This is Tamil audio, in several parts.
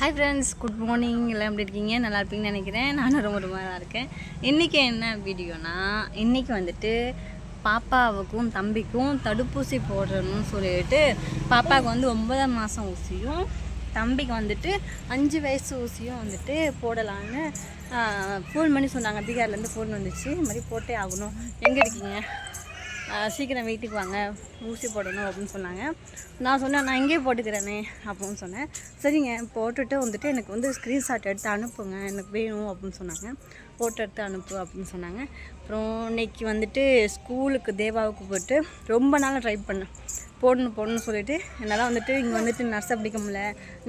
ஹாய் ஃப்ரெண்ட்ஸ் குட் மார்னிங் எல்லாம் எப்படி இருக்கீங்க? நல்லா இருப்பீங்கன்னு நினைக்கிறேன். நானும் ரொம்ப ரொம்ப நல்லா இருக்கேன். இன்றைக்கி என்ன வீடியோனா இன்றைக்கி வந்துட்டு பாப்பாவுக்கும் தம்பிக்கும் தடுப்பூசி போடணும்னு சொல்லிட்டு பாப்பாவுக்கு வந்து ஒன்பதாம் மாதம் ஊசியும் தம்பிக்கு வந்துட்டு அஞ்சு வயசு ஊசியும் வந்துட்டு போடலான்னு ஃபோன் பண்ணி சொன்னாங்க. பீகார்லேருந்து ஃபோன் வந்துச்சு. இது மாதிரி போட்டே ஆகணும். எங்கே இருக்கீங்க? சீக்கிரம் வீட்டுக்கு வாங்க ஊசி போடணும் அப்படின்னு சொன்னாங்க. நான் சொன்னேன் நான் இங்கேயே போட்டுக்கிறேனே அப்படின்னு சொன்னேன். சரிங்க போட்டுட்டு வந்துட்டு எனக்கு வந்து ஸ்க்ரீன்ஷாட் எடுத்து அனுப்புங்க எனக்கு வேணும் அப்படின்னு சொன்னாங்க. போட்டோ எடுத்து அனுப்பு அப்படின்னு சொன்னாங்க. அப்புறம் இன்னைக்கு வந்துட்டு ஸ்கூலுக்கு தேவாவுக்கு போயிட்டு ரொம்ப நாளாக ட்ரை பண்ணேன் போடணும் போடணும்னு சொல்லிட்டு என்னால் வந்துட்டு இங்கே வந்துட்டு நர்ஸை பிடிக்க முடியல.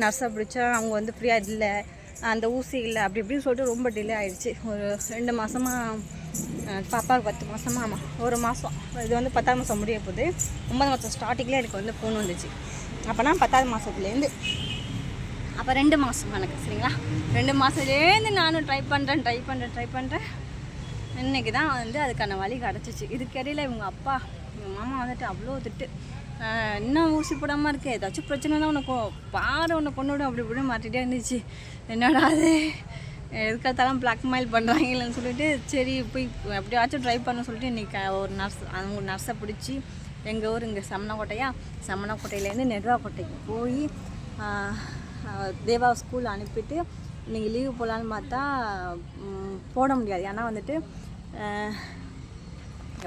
நர்ஸை பிடிச்சா அவங்க வந்து ஃப்ரீயாக இல்லை அந்த ஊசி இல்லை அப்படி இப்படின்னு சொல்லிட்டு ரொம்ப டிலே ஆகிடுச்சு ஒரு ரெண்டு மாதமாக பாப்பாவுக்கு பத்து மாதமா ஆமாம் ஒரு மாதம் இது வந்து பத்தாவது மாதம் முடிய போகுது. ஒன்பது மாதம் ஸ்டார்டிங்கில் எனக்கு வந்து ஃபோன் வந்துச்சு. அப்போனா பத்தாவது மாதத்துலேருந்து அப்போ ரெண்டு மாதம் எனக்கு சரிங்களா? ரெண்டு மாதத்துலேருந்து நானும் ட்ரை பண்ணுறேன் ட்ரை பண்ணுறேன் ட்ரை பண்ணுறேன் இன்னைக்கு தான் வந்து அதுக்கான வழி கிடச்சிச்சு. இதுக்கடையில் இவங்க அப்பா இவங்க மாமா வந்துட்டு அவ்வளோ திட்டு. இன்னும் ஊசி போடாமல் இருக்கே? ஏதாச்சும் பிரச்சனைனா உனக்கு பாரு உன்னை கொண்டு விடும் அப்படி இப்படி மாட்டிகிட்டே இருந்துச்சு. என்னடா அது? எதுக்காகத்தாலும் பிளாக்மெயில் பண்ணுறாங்களேன்னு சொல்லிட்டு சரி போய் எப்படியாச்சும் ட்ரை பண்ண சொல்லிட்டு இன்றைக்கி ஒரு நர்ஸ் அவங்க நர்ஸை பிடிச்சி எங்கள் ஊர் இங்கே சமணக்கோட்டையா? சமணக்கோட்டையிலேருந்து நெடுவாக்கோட்டைக்கு போய் தேவா ஸ்கூல் அனுப்பிட்டு இன்றைக்கி லீவு போகலான்னு பார்த்தா போட முடியாது. ஏன்னா வந்துட்டு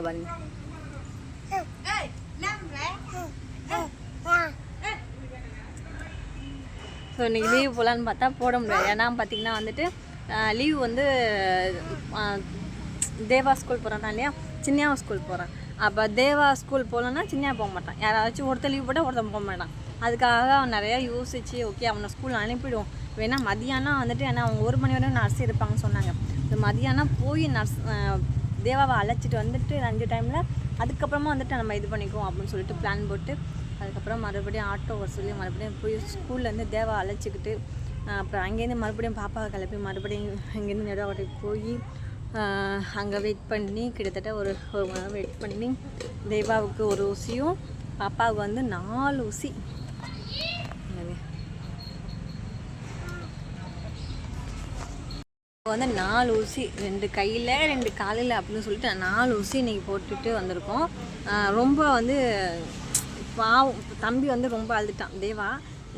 பாருங்க. ஸோ இன்றைக்கி லீவ் போகலான்னு பார்த்தா போட முடியாது. ஏன்னா பார்த்தீங்கன்னா வந்துட்டு லீவ் வந்து தேவா ஸ்கூல் போகிறானா இல்லையா? சின்னியாவும் ஸ்கூல் போகிறான் அப்போ தேவா ஸ்கூல் போகலன்னா சின்னியா போக மாட்டான். யாராச்சும் ஒருத்தர் லீவ் போட்டால் ஒருத்தன் போக மாட்டான். அதுக்காக அவன் நிறையா யோசிச்சு ஓகே அவனை ஸ்கூல் அனுப்பிடுவோம். வேணா மதியானம் வந்துட்டு ஏன்னா அவங்க ஒரு மணி வரைக்கும் நர்ஸ் இருப்பாங்கன்னு சொன்னாங்க. இந்த மதியானம் போய் நர்ஸ் தேவாவை அழைச்சிட்டு வந்துட்டு அஞ்சு டைமில் அதுக்கப்புறமா வந்துட்டு நம்ம இது பண்ணிக்குவோம் அப்படின்னு சொல்லிட்டு பிளான் போட்டு அதுக்கப்புறம் மறுபடியும் ஆட்டோ வர சொல்லி மறுபடியும் போய் ஸ்கூல்லேருந்து தேவா அழைச்சிக்கிட்டு அப்புறம் அங்கேருந்து மறுபடியும் பாப்பாவை கிளப்பி மறுபடியும் அங்கேருந்து நெடுவாட்டைக்கு போய் அங்கே வெயிட் பண்ணி கிட்டத்தட்ட ஒரு ஒரு மணி நேரம் வெயிட் பண்ணி தேவாவுக்கு ஒரு ஊசியும் பாப்பாவுக்கு வந்து நாலு ஊசி. வந்து நாலு ஊசி ரெண்டு கையில் ரெண்டு காலில் அப்படின்னு சொல்லிட்டு நாலு ஊசி இன்றைக்கி போட்டுட்டு வந்திருக்கோம். ரொம்ப வந்து பாவம் தம்பி வந்து ரொம்ப அழுதுட்டான். தேவா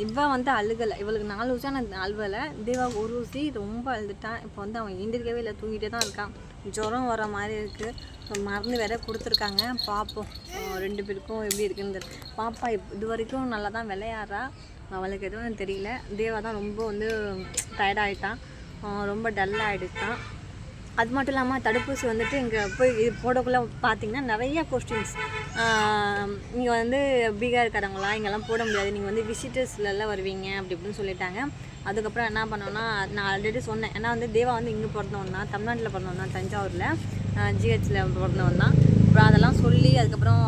இவன் வந்து அழுகலை. இவளுக்கு நாலு வருஷம் நான் அழுவலை. தேவா ஒரு ஊசி ரொம்ப அழுதுட்டான். இப்போ வந்து அவன் எந்திரிக்கவே இல்லை தூங்கிட்டே தான் இருக்கான். ஜுரம் வர மாதிரி இருக்குது மருந்து வேற கொடுத்துருக்காங்க. பார்ப்போம். ரெண்டு பேருக்கும் எப்படி இருக்குன்னு தெரியும் பாப்பா இப் இது வரைக்கும் நல்லா தான் விளையாடுறா. அவளுக்கு எதுவும் தெரியல. தேவா தான் ரொம்ப வந்து டயர்டாகிட்டான் ரொம்ப டல்லாக ஆகிடுச்சான் அது மட்டும் இல்லாமல் தடுப்பூசி வந்துட்டு இங்கே போய் இது போடக்குள்ளே பார்த்தீங்கன்னா நிறைய கொஸ்டின்ஸ் நீங்கள் வந்து பீகார்காரங்களா? இங்கெல்லாம் போட முடியாது. நீங்கள் வந்து விசிட்டர்ஸ்லலாம் வருவீங்க அப்படி இப்படின்னு சொல்லிட்டாங்க. அதுக்கப்புறம் என்ன பண்ணோன்னா நான் ஆல்ரெடி சொன்னேன். ஏன்னா வந்து தேவா வந்து இங்கே பிறந்தவன் தான் தமிழ்நாட்டில் பிறந்தவன் தான் தஞ்சாவூரில். ஜிஹெச்சில் பிறந்தவன் தான். அப்புறம் அதெல்லாம் சொல்லி அதுக்கப்புறம்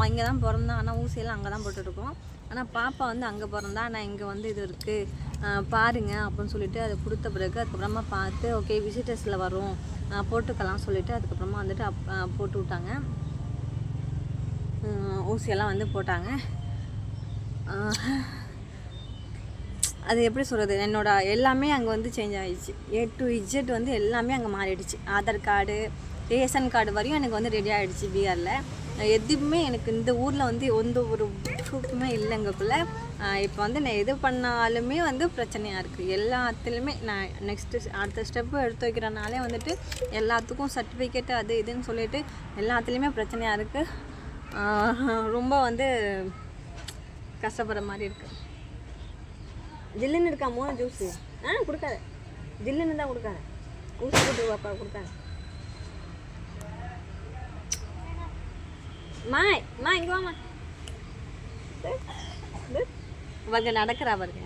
அவன் இங்கே தான் பிறந்தான். ஆனால் ஊசியெல்லாம் அங்கே தான் போட்டுட்ருக்கோம். ஆனால் பாப்பா வந்து அங்கே பிறந்தா ஆனால் இங்கே வந்து இது இருக்குது பாருங்க அப்படின்னு சொல்லிட்டு அதை கொடுத்த பிறகு அதுக்கப்புறமா பார்த்து ஓகே விசிட்டர்ஸில் வரும் போட்டுக்கலாம் சொல்லிட்டு அதுக்கப்புறமா வந்துட்டு அப் போட்டு விட்டாங்க. ஊசியெல்லாம் வந்து போட்டாங்க. அது எப்படி சொல்கிறது என்னோட எல்லாமே அங்கே வந்து சேஞ்ச் ஆகிடுச்சு ஏ டு இஜெட் வந்து எல்லாமே அங்கே மாறிடுச்சு. ஆதார் கார்டு ரேஷன் கார்டு வரையும் எனக்கு வந்து ரெடி ஆகிடுச்சு பீகாரில் எதுவுமே எனக்கு இந்த ஊரில் வந்து எந்த ஒரு ப்ரூஃபுமே இல்லைங்கக்குள்ளே இப்போ வந்து நான் எது பண்ணாலுமே வந்து பிரச்சனையாக இருக்குது எல்லாத்துலேயுமே நான் நெக்ஸ்ட்டு அடுத்த ஸ்டெப்பு எடுத்து வைக்கிறனாலே வந்துட்டு எல்லாத்துக்கும் சர்டிஃபிகேட்டு அது இதுன்னு சொல்லிட்டு எல்லாத்துலேயுமே பிரச்சனையாக இருக்குது ரொம்ப வந்து கஷ்டப்படுற மாதிரி இருக்குது ஜில்லுன்னு இருக்கா? மூணு ஜூஸு ஆ கொடுக்காத. ஜில்லுன்னு தான் கொடுக்காத. ஊசி போட்டு பாப்பா கொடுக்காத. மாய் மா இங்கே வாமா அவங்க நடக்கிறா பாருங்க.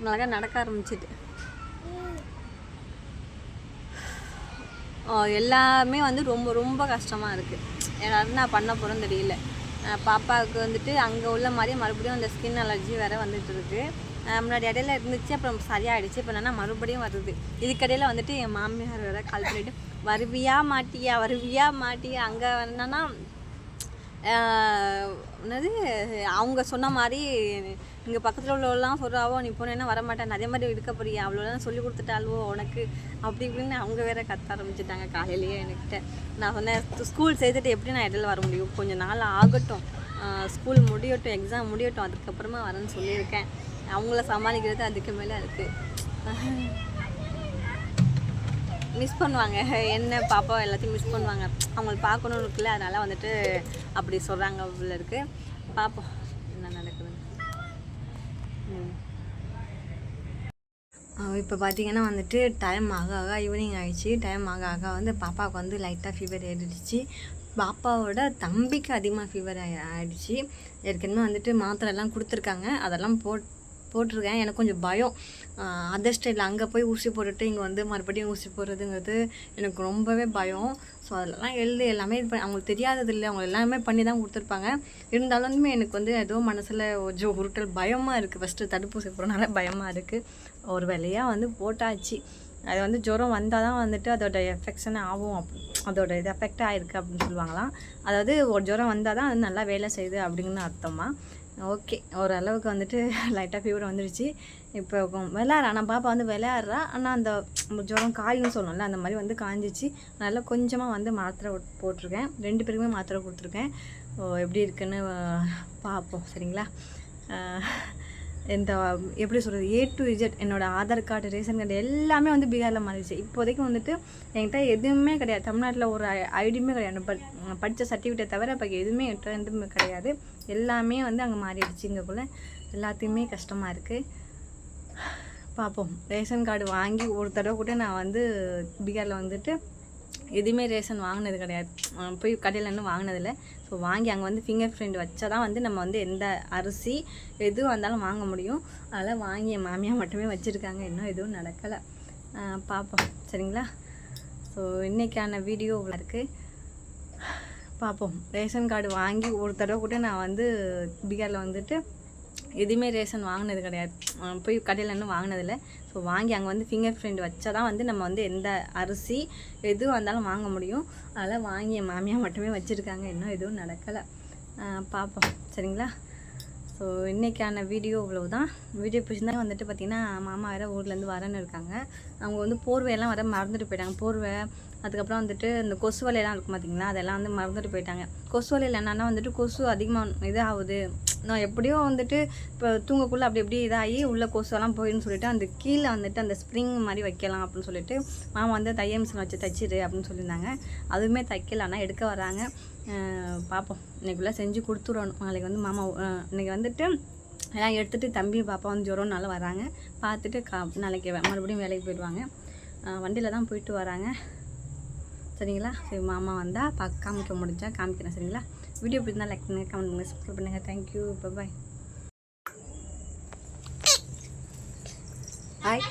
அழகாக நடக்க ஆரம்பிச்சிட்டு. ஓ, எல்லாமே வந்து ரொம்ப ரொம்ப கஷ்டமாக இருக்குது எல்லாரும் நான் பண்ண போகிறோன்னு தெரியல. பாப்பாவுக்கு வந்துட்டு அங்கே உள்ள மாதிரி மறுபடியும் அந்த ஸ்கின் அலர்ஜி வேறு வந்துட்டு இருக்கு. முன்னாடி இடையில இருந்துச்சு அப்புறம் சரியாயிடுச்சு. இப்போ என்னென்னா மறுபடியும் வருது. இதுக்கடையில் வந்துட்டு என் மாமியார் வேறு கால் பண்ணிவிட்டு வருவியா மாட்டியா வருவியா மாட்டியா? அங்கே என்னென்னா என்னது அவங்க சொன்ன மாதிரி இங்கே பக்கத்தில் உள்ளவெல்லாம் சொல்கிறாவோ நீ போனேன்னா வரமாட்டேன் அதே மாதிரி இருக்க போறியா? அவ்வளோலாம் சொல்லி கொடுத்துட்டாள்வோ உனக்கு? அப்படி இப்படின்னு அவங்க வேற கத்த ஆரம்பிச்சிட்டாங்க காலையிலேயே என்கிட்ட. நான் சொன்னேன் ஸ்கூல் சேர்த்துட்டு எப்படி நான் இடையில வர முடியும்? கொஞ்சம் நாள் ஆகட்டும். ஸ்கூல் முடியட்டும் எக்ஸாம் முடியட்டும் அதுக்கப்புறமா வரேன்னு சொல்லியிருக்கேன். அவங்கள சமாளிக்கிறது அதுக்கு மேலே இருக்குது மிஸ் பண்ணுவாங்க. என்ன பாப்பா எல்லாத்தையும் மிஸ் பண்ணுவாங்க. அவங்கள பார்க்கணும்னு இருக்குல்ல அதனால் வந்துட்டு அப்படி சொல்கிறாங்க உள்ள இருக்கு. பார்ப்போம் என்ன நடக்குதுன்னு. இப்போ பார்த்தீங்கன்னா வந்துட்டு டைம் ஆக ஆக ஈவினிங் ஆகிடுச்சு டைம் ஆக ஆக வந்து பாப்பாவுக்கு வந்து லைட்டாக ஃபீவர் ஏறிடுச்சு. பாப்பாவோட தம்பிக்கு அதிகமாக ஃபீவர் ஆகிடுச்சு ஏற்கனவே வந்துட்டு மாத்திரைலாம் கொடுத்துருக்காங்க. அதெல்லாம் போட் போட்டிருக்கேன். எனக்கு கொஞ்சம் பயம். அதர் ஸ்டேட்டில் அங்கே போய் ஊசி போட்டுட்டு இங்கே வந்து மறுபடியும் ஊசி போடுறதுங்கிறது எனக்கு ரொம்பவே பயம். ஸோ அதெல்லாம் எழுதி எல்லாமே இது பண்ணி அவங்களுக்கு தெரியாதது இல்லை. அவங்க எல்லாமே பண்ணி தான் கொடுத்துருப்பாங்க. இருந்தாலுமே எனக்கு வந்து ஏதோ மனசில் கொஞ்சம் உருட்டல் பயமாக இருக்குது ஃபஸ்ட்டு தடுப்பூசி போகிறனால பயமாக இருக்குது ஒரு வேலையாக வந்து போட்டாச்சு. அது வந்து ஜுரம் வந்தால் தான் வந்துட்டு அதோட எஃபெக்ஷன் ஆகும் அப் அதோட இது எஃபெக்ட் ஆகிருக்கு அப்படின்னு சொல்லுவாங்களாம். அதாவது ஒரு ஜுரம் வந்தால் தான் அது நல்லா வேலை செய்யுது அப்படின்னு அர்த்தமாக ஓகே ஓரளவுக்கு வந்துட்டு லைட்டாக ஃபீவர் வந்துடுச்சு இப்போ விளையாடுறா. நான் பாப்பா வந்து விளையாடுறா. ஆனால் அந்த ஜுரம் காயும் சொல்லணும்ல அந்த மாதிரி வந்து காஞ்சிச்சு. நல்லா கொஞ்சமாக வந்து மாத்திரை போட்டிருக்கேன். ரெண்டு பேருக்குமே மாத்திரை கொடுத்துருக்கேன். ஓ, எப்படி இருக்குன்னு பார்ப்போம் சரிங்களா? இந்த எப்படி சொல்கிறது ஏ டு இஜெட் என்னோடய ஆதார் கார்டு ரேஷன் கார்டு எல்லாமே வந்து பீகாரில் மாறிடுச்சு. இப்போதைக்கு வந்துட்டு என்கிட்ட எதுவுமே கிடையாது. தமிழ்நாட்டில் ஒரு ஐடியுமே கிடையாது. பட் படித்த சர்டிஃபிகேட்டை தவிர இப்போ எதுவுமே என்கிட்ட எதுவுமே கிடையாது. எல்லாமே வந்து அங்கே மாறிடுச்சு இங்கேக்குள்ளே எல்லாத்தையுமே கஷ்டமாக இருக்குது பார்ப்போம் ரேஷன் கார்டு வாங்கி ஒரு தடவை கூட நான் வந்து பீகாரில் வந்துட்டு எதுவுமே ரேஷன் வாங்கினது கிடையாது. போய் கடையில் இன்னும் வாங்கினதில்ல. ஸோ வாங்கி அங்கே வந்து ஃபிங்கர் பிரிண்ட் வச்சா தான் வந்து நம்ம வந்து எந்த அரிசி எதுவும் வந்தாலும் வாங்க முடியும். அதெல்லாம் வாங்கி என் மாமியார் மட்டுமே வச்சுருக்காங்க. இன்னும் எதுவும் நடக்கலை. பார்ப்போம் சரிங்களா? ஸோ இன்றைக்கான வீடியோ இருக்குது பார்ப்போம் ரேஷன் கார்டு வாங்கி ஒரு தடவை கூட நான் வந்து பீகாரில் வந்துட்டு எதுவுமே ரேஷன் வாங்கினது கிடையாது. போய் கடையில் இன்னும் வாங்கினதில்ல. ஸோ வாங்கி அங்கே வந்து ஃபிங்கர் பிரிண்ட் வச்சா தான் வந்து நம்ம வந்து எந்த அரிசி எதுவும் வந்தாலும் வாங்க முடியும். அதெல்லாம் வாங்கி என் மாமியார் மட்டுமே வச்சுருக்காங்க. இன்னும் எதுவும் நடக்கலை. பார்ப்போம் சரிங்களா? ஸோ இன்றைக்கான வீடியோ இவ்வளவுதான். வீடியோ பிடிச்சிருந்தா வந்துட்டு பார்த்திங்கன்னா மாமா வேறு ஊர்லேருந்து வரேன்னு இருக்காங்க. அவங்க வந்து போர்வையெல்லாம் வர மறந்துட்டு போயிட்டாங்க. போர்வை அதுக்கப்புறம் வந்துட்டு இந்த கொசு வலையெல்லாம் இருக்கும் பார்த்திங்களா அதெல்லாம் வந்து மறந்துட்டு போயிட்டாங்க. கொசு வலையில் என்னென்னா வந்துட்டு கொசு அதிகமாக இது ஆகுது. நான் எப்படியோ வந்துட்டு இப்போ தூங்கக்குள்ளே அப்படி இப்படி இதாகி உள்ள கொசுவெல்லாம் போயிடுன்னு சொல்லிட்டு அந்த கீழே வந்துட்டு அந்த ஸ்ப்ரிங் மாதிரி வைக்கலாம் அப்படின்னு சொல்லிட்டு மாமா வந்து தைய மிஷின் வச்சு தைச்சிரு அப்படின்னு சொல்லியிருந்தாங்க. அதுவுமே தைக்கல ஆனால் எடுக்க வராங்க. பார்ப்போம் இன்னைக்குள்ளே செஞ்சு கொடுத்துடணும். நாளைக்கு வந்து மாமா இன்றைக்கி வந்துட்டு எல்லாம் எடுத்துகிட்டு தம்பி பாப்பா வந்து ஜுரம்னால வராங்க. பார்த்துட்டு கா நாளைக்கு மறுபடியும் வேலைக்கு போயிடுவாங்க. வண்டியில் தான் போயிட்டு வராங்க. சரிங்களா? சரி மாமா வந்தால் பா காமிக்க முடிஞ்சால் காமிக்கிறேன் சரிங்களா? வீடியோ பிடிச்சிருந்தா லைக் பண்ணுங்கள் கமெண்ட் பண்ணுங்கள் சப்ஸ்கிரைப் பண்ணுங்கள் தேங்க்யூ பாய் ஹாய்